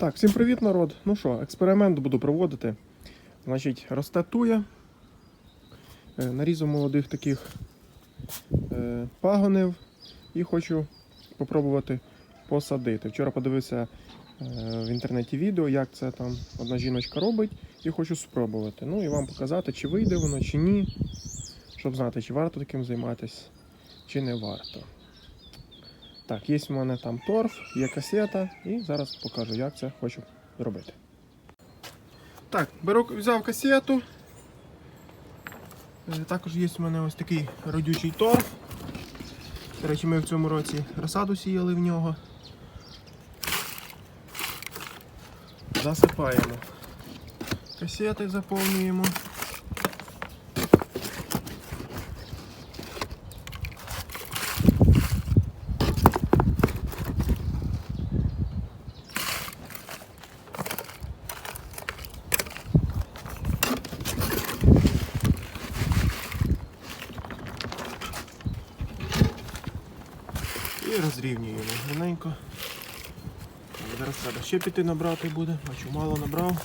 Так, всім привіт, народ. Ну що, експеримент буду проводити. Значить, росте туя. Е, Нарізав молодих таких е, пагонів і хочу попробувати посадити. Вчора подивився е, в інтернеті відео, як це там одна жіночка робить, і хочу спробувати. Ну і вам показати, чи вийде воно, чи ні. Щоб знати, чи варто таким займатися, чи не варто. Так, є в мене там торф, є касета, і зараз покажу, як це хочу зробити. Так, беру, взяв касету. Е, Також є в мене ось такий родючий торф. До речі, ми в цьому році розсаду сіяли в нього. Засипаємо. Касети заповнюємо. І розрівнюємо гарненько. Зараз треба ще піти набрати буде, бачу, мало набрав.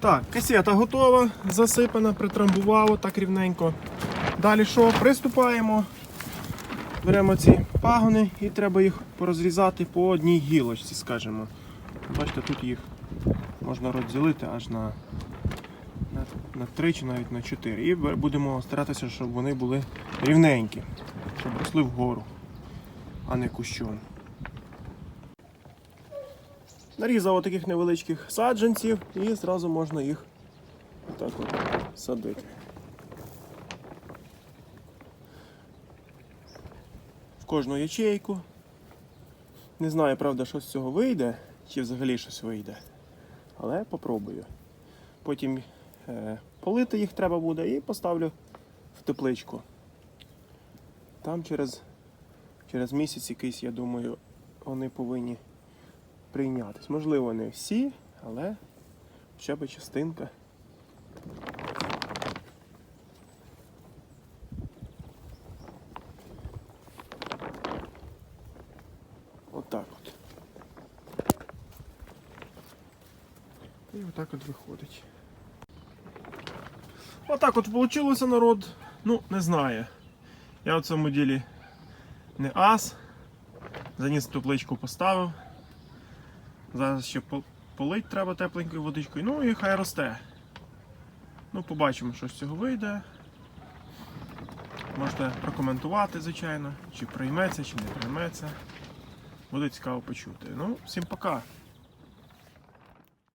Так, касета готова, засипана, притрамбувало так рівненько. Далі що? Приступаємо. Беремо ці пагони і треба їх порозрізати по одній гілочці, скажімо. Бачите, тут їх можна розділити аж на, на, на 3 чи навіть на 4. І будемо старатися, щоб вони були рівненькі, щоб росли вгору, а не кущом. Нарізав таких невеличких саджанців і зразу можна їх отак от садити. В кожну ячейку. Не знаю, правда, що з цього вийде, чи взагалі щось вийде. Але попробую. Потім е, полити їх треба буде і поставлю в тепличку. Там через, через місяць якийсь, я думаю, вони повинні прийнятись. Можливо, не всі, але хоча б частинка. Отак от. І отак от виходить. Отак от вийшло народ. Ну, не знаю. Я в цьому ділі не ас. Заніс тепличку поставив. Зараз ще полить треба тепленькою водичкою. Ну і хай росте. Ну, побачимо, що з цього вийде. Можете прокоментувати, звичайно, чи прийметься, чи не прийметься. Буде цікаво почути. Ну, всім пока.